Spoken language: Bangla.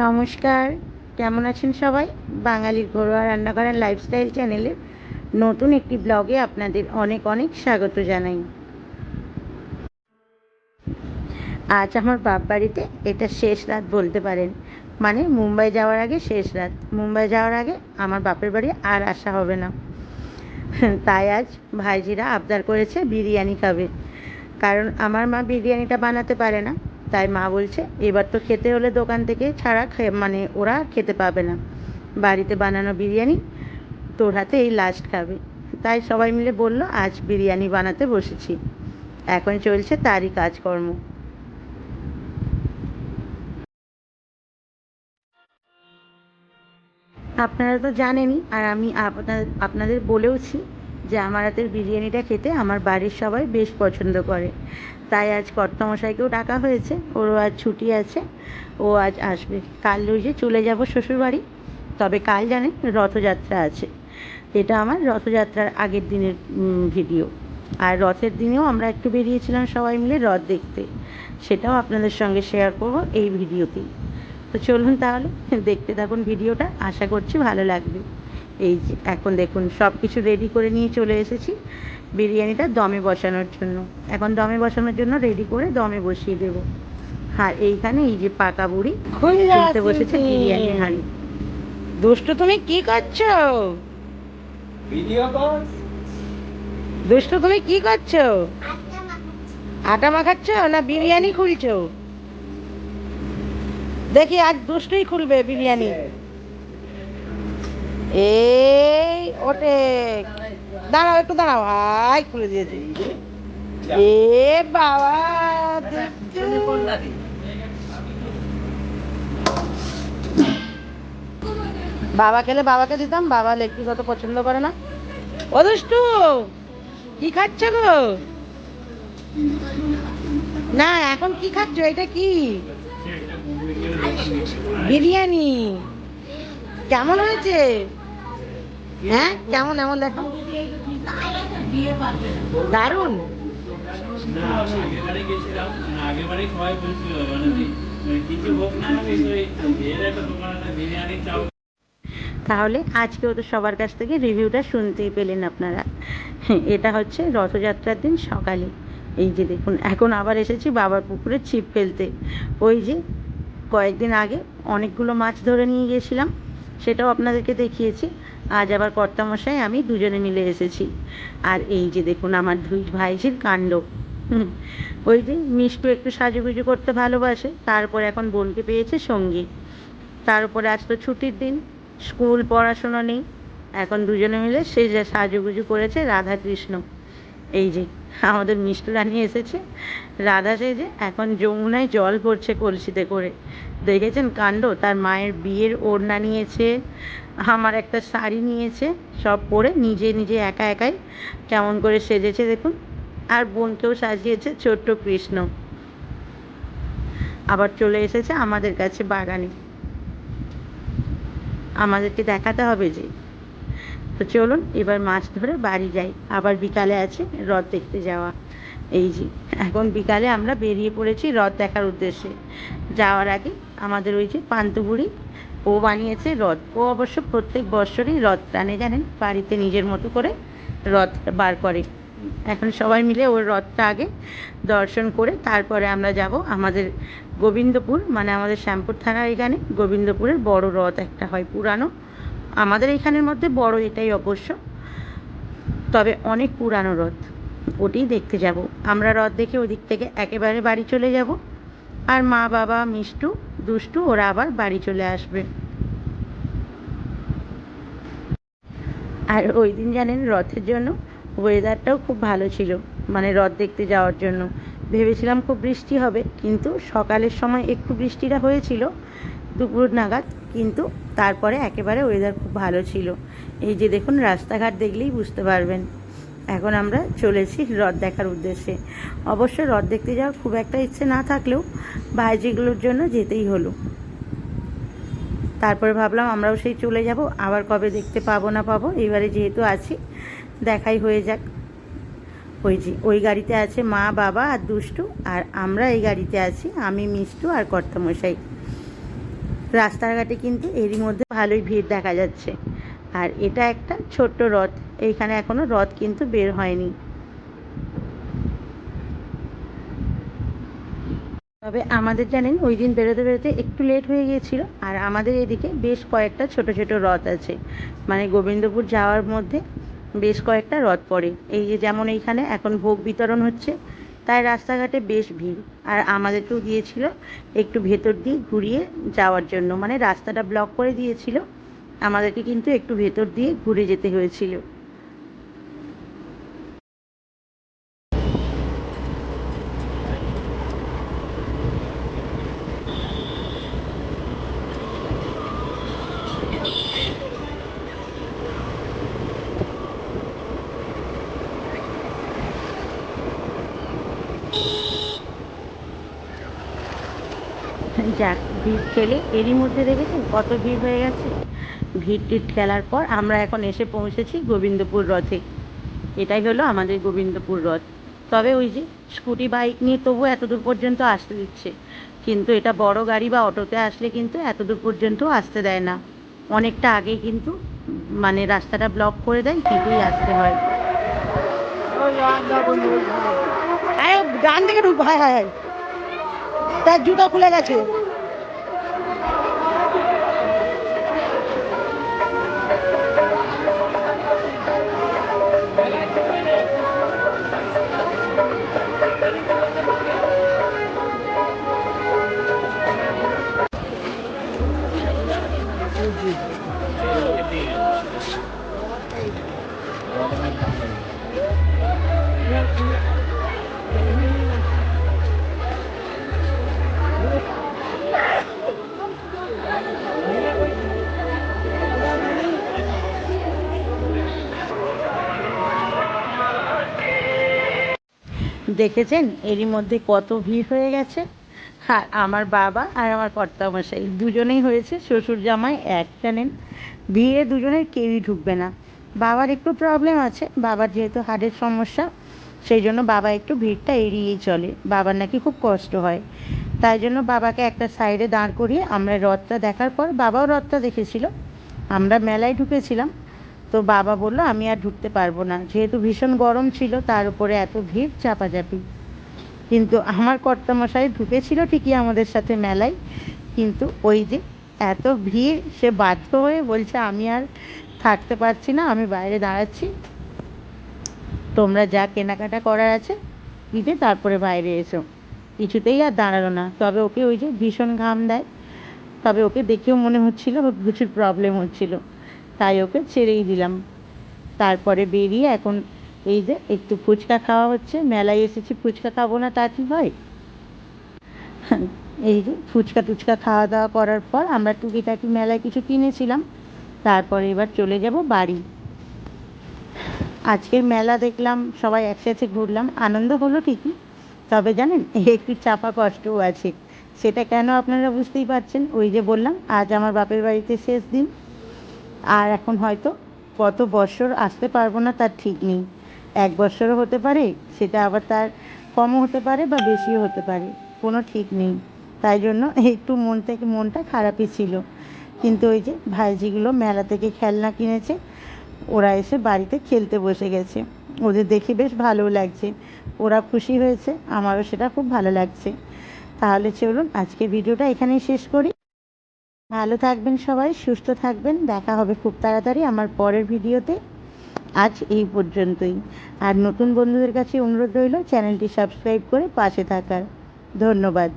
নমস্কার, কেমন আছেন সবাই? বাঙালির ঘরোয়া রান্না করার লাইফস্টাইল চ্যানেলের নতুন একটি ব্লগে আপনাদের অনেক অনেক স্বাগত জানাই। আজ আমার বাপ বাড়িতে এটা শেষ রাত বলতে পারেন। মানে মুম্বাই যাওয়ার আগে শেষ রাত। মুম্বাই যাওয়ার আগে আমার বাপের বাড়ি আর আসা হবে না। তাই আজ ভাইজিরা আবদার করেছে বিরিয়ানি খাবে। কারণ আমার মা বিরিয়ানিটা বানাতে পারে না। তাই মা বলছে, এবার তো খেতে হলে দোকান থেকে ছাড়া মানে ওরা খেতে পাবে না। বাড়িতে বানানো বিরিয়ানি, তোর হাতে এই লাস্ট খাবে। তাই সবাই মিলে বলল, আজ বিরিয়ানি বানাতে বসেছি। এখন চলছে তারই কাজকর্ম। আপনারা তো জানেনই, আর আমি আপনাদের আপনাদের বলেওছি যে আমার হাতের বিরিয়ানিটা খেতে আমার বাড়ির সবাই বেশ পছন্দ করে। তাই আজ কর্তামশাইকেও ডাকা হয়েছে। ওরও আজ ছুটি আছে। ও আজ আসবে। কাল যে চলে যাব শ্বশুরবাড়ি। তবে কাল জানেন রথযাত্রা আছে। এটা আমার রথযাত্রার আগের দিনের ভিডিও। আর রথের দিনেও আমরা একটু বেরিয়েছিলাম সবাই মিলে রথ দেখতে। সেটাও আপনাদের সঙ্গে শেয়ার করব এই ভিডিওতেই। তো চলুন তাহলে দেখতে থাকুন ভিডিওটা। আশা করছি ভালো লাগবে। এই যে, এখন দেখুন সব কিছু রেডি করে নিয়ে চলে এসেছি। বিরিয়ানিটা দমে বসানোর জন্য। এখন দমে বসানোর জন্য রেডি করে দমে বসিয়ে দেবো। আর এইখানে এই যে পাকা বুড়ি তুলতে বসেছে বিরিয়ানি হাঁড়ি। দুষ্টু তুমি কি করছ? ভিডিও কর দুষ্টু তুমি কি করছ? আটা মাখাচ্ছ না বিরিয়ানি খুলছো? দেখি আজ দুষ্টুই খুলবে বিরিয়ানি। এই ওটে দাঁড়াও, একটু দাঁড়াও। হাই, খুলে দিয়েছি এ বাবা? বাবা খেলে বাবাকে দিতাম, বাবা লেগপিস অত পছন্দ করে না। ও কি খাচ্ছ গো? না, এখন কি খাচ্ছ? এটা কি? বিরিয়ানি। কেমন হয়েছে? হ্যাঁ কেমন, এমন দেখো। দারুণ। গেছিলাম তাহলে আজকেও তো সবার কাছ থেকে রিভিউটা শুনতেই পেলেন আপনারা। এটা হচ্ছে রথযাত্রার দিন সকালে। এই যে দেখুন, এখন আবার এসেছি বাবার পুকুরে ছিপ ফেলতে। ওই যে কয়েকদিন আগে অনেকগুলো মাছ ধরে নিয়ে গিয়েছিলাম, সেটাও আপনাদেরকে দেখিয়েছি। আজ আবার কর্তামশাই, আমি দুজনে মিলে এসেছি। আর এই যে দেখুন আমার দুই ভাইঝির কাণ্ড। ওই যে মিষ্টু একটু সাজুগুজু করতে ভালোবাসে, তারপর এখন বোনকে পেয়েছে সঙ্গী। তার উপরে আজ তো ছুটির দিন, স্কুল পড়াশোনা নেই, এখন দুজনে মিলে সে যে সাজুগুজু করেছে রাধা কৃষ্ণ এই যে, আমাদের মিষ্টি রানী এসেছে। রাধা সেজে এখন যমুনায় জল পড়ছে কলসিতে করে। দেখেছেন কাণ্ড? তার মায়ের বিয়ের ওড়না নিয়েছে, আমার একটা শাড়ি নিয়েছে, সব পরে নিজে নিজে একা একাই কেমন করে সেজেছে দেখুন। আর বোনকেও সাজিয়েছে ছোট্ট কৃষ্ণ। আবার চলে এসেছে আমাদের কাছে বাগানে। আমাদেরকে দেখাতে হবে যে তো চলুন, এবার মাছ ধরে বাড়ি যাই। আবার বিকালে আছে রথ দেখতে যাওয়া। এই যে, এখন বিকালে আমরা বেরিয়ে পড়েছি রথ দেখার উদ্দেশ্যে। যাওয়ার আগে আমাদের ওই যে পান্তবুড়ি, ও বানিয়েছে রথ ও অবশ্য প্রত্যেক বছরই রথ টানে, জানেন? বাড়িতে নিজের মতো করে রথ বার করে। এখন সবাই মিলে ওর রথটা আগে দর্শন করে তারপরে আমরা যাব আমাদের গোবিন্দপুর মানে আমাদের শ্যামপুর থানার এখানে। গোবিন্দপুরের বড় রথ একটা হয়, পুরানো। আমাদের এখানের মধ্যে বড় এটাই অবশ্য। তবে অনেক পুরানো রথ, ওটিই দেখতে যাব। আমরা রথ দেখে ওদিক থেকে একেবারে বাড়ি চলে যাব। আর মা, বাবা, মিষ্টু, দুষ্টু, ওরা আবার বাড়ি চলে আসবে। আর ওই দিন জানেন, রথের জন্য ওয়েদারটাও খুব ভালো ছিল মানে রথ দেখতে যাওয়ার জন্য। ভেবেছিলাম খুব বৃষ্টি হবে, কিন্তু সকালের সময় একটু বৃষ্টিটা হয়েছিল। দুপুর নাগাদ, কিন্তু তারপরে একেবারে ওয়েদার খুব ভালো ছিল। এই যে দেখুন, রাস্তাঘাট দেখলেই বুঝতে পারবেন। এখন আমরা চলেছি রথ দেখার উদ্দেশ্যে। অবশ্য রথ দেখতে যাওয়ার খুব একটা ইচ্ছে না থাকলেও ভাইজিগুলোর জন্য যেতেই হলো। তারপরে ভাবলাম আমরাও সেই চলে যাব, আবার কবে দেখতে পাবো না পাবো, এবারে যেহেতু আছি, দেখাই হয়ে যাক। ওই যে, ওই গাড়িতে আছে মা, বাবা আর দুষ্টু, আর আমরা এই গাড়িতে আছি, আমি, মিষ্টু আর কর্তামশাই। রাস্তাঘাটে কিন্তু এরই মধ্যে ভালোই ভিড় দেখা যাচ্ছে। আর এটা একটা ছোট্ট রথ। এইখানে এখনও রথ কিন্তু বের হয়নি। তবে আমাদের জানেন, ওই দিন বেরোতে বেরোতে একটু লেট হয়ে গিয়েছিল। আর আমাদের এদিকে বেশ কয়েকটা ছোট ছোট রথ আছে। মানে গোবিন্দপুর যাওয়ার মধ্যে বেশ কয়েকটা রথ পড়ে। এই যে যেমন এইখানে এখন ভোগ বিতরণ হচ্ছে তাই রাস্তাঘাটে বেশ ভিড়। আর আমাদেরকেও দিয়েছিল একটু ভেতর দিয়ে ঘুরিয়ে যাওয়ার জন্য। মানে রাস্তাটা ব্লক করে দিয়েছিল। আমাদেরকে কিন্তু একটু ভেতর দিয়ে ঘুরে যেতে হয়েছিল। যাক, ভিড় ঠেলে এরই মধ্যে দেখেছেন কত ভিড় হয়ে গেছে? ভিড় টিড় ঠেলার পর আমরা এখন এসে পৌঁছেছি গোবিন্দপুর রথে। এটাই হলো আমাদের গোবিন্দপুর রথ। তবে ওই যে স্কুটি, বাইক নিয়ে তবু এতদূর পর্যন্ত আসতে দিচ্ছে। কিন্তু এটা বড় গাড়ি বা অটোতে আসলে কিন্তু এতদূর পর্যন্ত আসতে দেয় না। অনেকটা আগে কিন্তু মানে রাস্তাটা ব্লক করে দেয়, ঠিকই আসতে হয়। ডান দিকে ভাই হায়। তার জুতো খুলে গেছে। দেখেছেন? এরই মধ্যে কত ভিড় হয়ে গেছে। আর আমার বাবা আর আমার কর্তামশাই দুজনেই হয়েছে শ্বশুর জামাই এক জানেন ভিড়ে দুজনের কেউই ঢুকবে না। বাবার একটু প্রবলেম আছে, বাবার যেহেতু হার্টের সমস্যা, সেই জন্য বাবা একটু ভিড়টা এড়িয়েই চলে। বাবার নাকি খুব কষ্ট হয়। তাই জন্য বাবাকে একটা সাইডে দাঁড় করিয়ে আমরা রথটা দেখার পর বাবাও রথটা দেখেছিল। আমরা মেলায় ঢুকেছিলাম। তো বাবা বলল, আমি আর ঢুকতে পারব না। যেহেতু ভীষণ গরম ছিল, তার উপরে এত ভিড়, চাপাচাপি। কিন্তু আমার কর্তামশাই ঢুকেছিল ঠিকই আমাদের সাথে মেলায়, কিন্তু ওই যে এত ভিড়, সে বাধ্য হয়ে বলছে, আমি আর থাকতে পারছি না, আমি বাইরে দাঁড়াচ্ছি। তোমরা যা কেনাকাটা করার আছে দিতে তারপরে বাইরে এসো। কিছুতেই আর দাঁড়াল না। তবে ওকে ওই যে ভীষণ ঘাম দেয়, তবে ওকে দেখেও মনে হচ্ছিল, প্রচুর প্রবলেম হচ্ছিল। তাই ওকে ছেড়েই দিলাম। তারপরে বেরিয়ে এখন এই যে একটু ফুচকা খাওয়া হচ্ছে, মেলায় এসেছি, ফুচকা খাব না তা কি হয় এই যে ফুচকা টুচকা খাওয়া দাওয়া করার পর আমরা টুকিটাকি মেলায় কিছু কিনেছিলাম, তারপরে এবার চলে যাব বাড়ি। আজকের মেলা দেখলাম, সবাই একসাথে ঘুরলাম, আনন্দ হলো ঠিকই, তবে জানেন, একটু চাপা কষ্টও আছে। সেটা কেন আপনারা বুঝতেই পারছেন? ওই যে বললাম, আজ আমার বাপের বাড়িতে শেষ দিন। আর এখন হয়তো কত বছর আসতে পারব না তার ঠিক নেই। এক বছরও হতে পারে, সেটা আবার তার কমও হতে পারে বা বেশিও হতে পারে, কোনো ঠিক নেই। তাই জন্য একটু মন থেকে মনটা খারাপই ছিল। কিন্তু ওই যে ভাইজিগুলো মেলা থেকে খেলনা কিনেছে, ওরা এসে বাড়িতে খেলতে বসে গেছে। ওদের দেখে বেশ ভালো লাগছে। ওরা খুশি হয়েছে, আমারও সেটা খুব ভালো লাগছে। তাহলে চলুন আজকে ভিডিওটা এখানেই শেষ করি। ভালো থাকবেন সবাই, সুস্থ থাকবেন। দেখা হবে খুব তাড়াতাড়ি আমার পরের ভিডিওতে। আজ এই পর্যন্তই। আর নতুন বন্ধুদের কাছে অনুরোধ রইল, চ্যানেলটি সাবস্ক্রাইব করে পাশে থাকার। ধন্যবাদ।